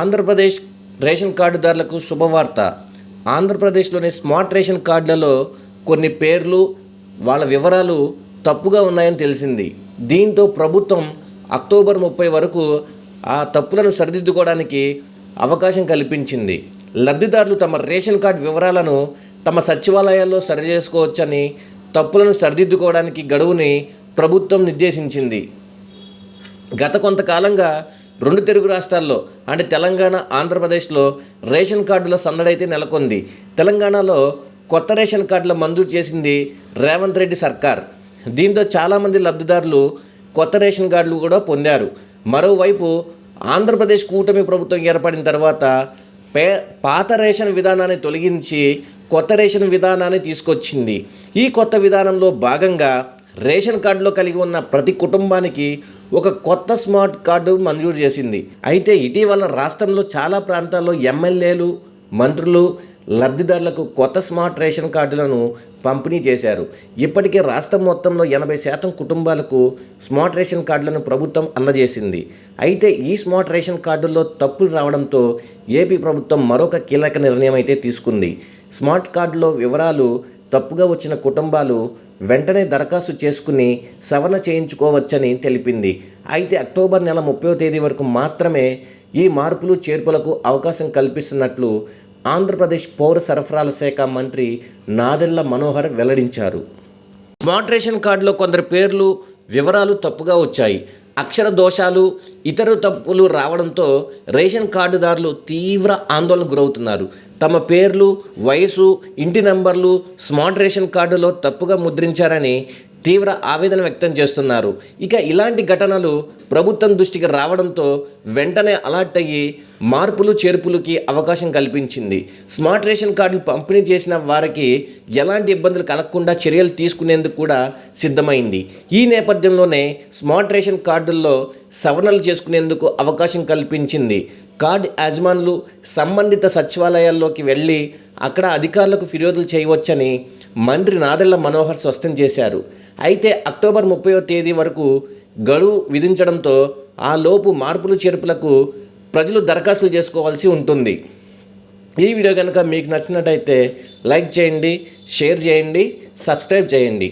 Andhra Pradesh ration కార్డుదారులకు శుభవార్త. ఆంధ్రప్రదేశ్లోని smart ration కార్డులలో కొన్ని పేర్లు వాళ్ళ వివరాలు తప్పుగా ఉన్నాయని తెలిసింది. దీంతో ప్రభుత్వం అక్టోబర్ ముప్పై వరకు ఆ తప్పులను సరిదిద్దుకోవడానికి అవకాశం కల్పించింది. లబ్ధిదారులు తమ రేషన్ కార్డు వివరాలను తమ సచివాలయాల్లో సరిచేసుకోవచ్చని తప్పులను సరిదిద్దుకోవడానికి గడువుని ప్రభుత్వం నిర్దేశించింది. గత కొంతకాలంగా రెండు తెలుగు రాష్ట్రాల్లో అంటే తెలంగాణ ఆంధ్రప్రదేశ్లో రేషన్ కార్డుల సందడైతే నెలకొంది. తెలంగాణలో కొత్త రేషన్ కార్డుల మంజూరు చేసింది రేవంత్ రెడ్డి సర్కార్. దీంతో చాలామంది లబ్ధిదారులు కొత్త రేషన్ కార్డులు కూడా పొందారు. మరోవైపు ఆంధ్రప్రదేశ్ కూటమి ప్రభుత్వం ఏర్పడిన తర్వాత పే పాత రేషన్ విధానాన్ని తొలగించి కొత్త రేషన్ విధానాన్ని తీసుకొచ్చింది. ఈ కొత్త విధానంలో భాగంగా రేషన్ కార్డులో కలిగి ఉన్న ప్రతి కుటుంబానికి ఒక కొత్త స్మార్ట్ కార్డు మంజూరు చేసింది. అయితే ఇటీవల రాష్ట్రంలో చాలా ప్రాంతాల్లో ఎమ్మెల్యేలు మంత్రులు లబ్ధిదారులకు కొత్త స్మార్ట్ రేషన్ కార్డులను పంపిణీ చేశారు. ఇప్పటికే రాష్ట్రం మొత్తంలో ఎనభై శాతం కుటుంబాలకు స్మార్ట్ రేషన్ కార్డులను ప్రభుత్వం అందజేసింది. అయితే ఈ స్మార్ట్ రేషన్ కార్డుల్లో తప్పులు రావడంతో ఏపీ ప్రభుత్వం మరొక కీలక నిర్ణయం అయితే తీసుకుంది. స్మార్ట్ కార్డులో వివరాలు తప్పుగా వచ్చిన కుటుంబాలు వెంటనే దరఖాస్తు చేసుకుని సవరణ చేయించుకోవచ్చని తెలిపింది. అయితే అక్టోబర్ నెల ముప్పై తేదీ వరకు మాత్రమే ఈ మార్పులు చేర్పులకు అవకాశం కల్పిస్తున్నట్లు ఆంధ్రప్రదేశ్ పౌర సరఫరాల శాఖ మంత్రి నాదెళ్ళ మనోహర్ వెల్లడించారు. స్మార్ట్ రేషన్ కార్డులో కొందరి పేర్లు వివరాలు తప్పుగా వచ్చాయి. అక్షర దోషాలు ఇతర తప్పులు రావడంతో రేషన్ కార్డుదారులు తీవ్ర ఆందోళనకు గురవుతున్నారు. తమ పేర్లు వయసు ఇంటి నంబర్లు స్మార్ట్ రేషన్ కార్డులో తప్పుగా ముద్రించారని తీవ్ర ఆవేదన వ్యక్తం చేస్తున్నారు. ఇక ఇలాంటి ఘటనలు ప్రభుత్వం దృష్టికి రావడంతో వెంటనే అలర్ట్ అయ్యి మార్పులు చేర్పులకి అవకాశం కల్పించింది. స్మార్ట్ రేషన్ కార్డులు పంపిణీ చేసిన వారికి ఎలాంటి ఇబ్బందులు కలగకుండా చర్యలు తీసుకునేందుకు కూడా సిద్ధమైంది. ఈ నేపథ్యంలోనే స్మార్ట్ రేషన్ కార్డుల్లో సవరణలు చేసుకునేందుకు అవకాశం కల్పించింది. కార్డు యాజమానులు సంబంధిత సచివాలయాల్లోకి వెళ్ళి అక్కడ అధికారులకు ఫిర్యాదులు చేయవచ్చని మంత్రి నాదెళ్ళ మనోహర్ స్పష్టం చేశారు. అయితే అక్టోబర్ ముప్పై తేదీ వరకు గడువు విధించడంతో ఆ లోపు మార్పులు చేర్పులకు ప్రజలు దరఖాస్తులు చేసుకోవాల్సి ఉంటుంది. ఈ వీడియో కనుక మీకు నచ్చినట్టయితే లైక్ చేయండి షేర్ చేయండి సబ్స్క్రైబ్ చేయండి.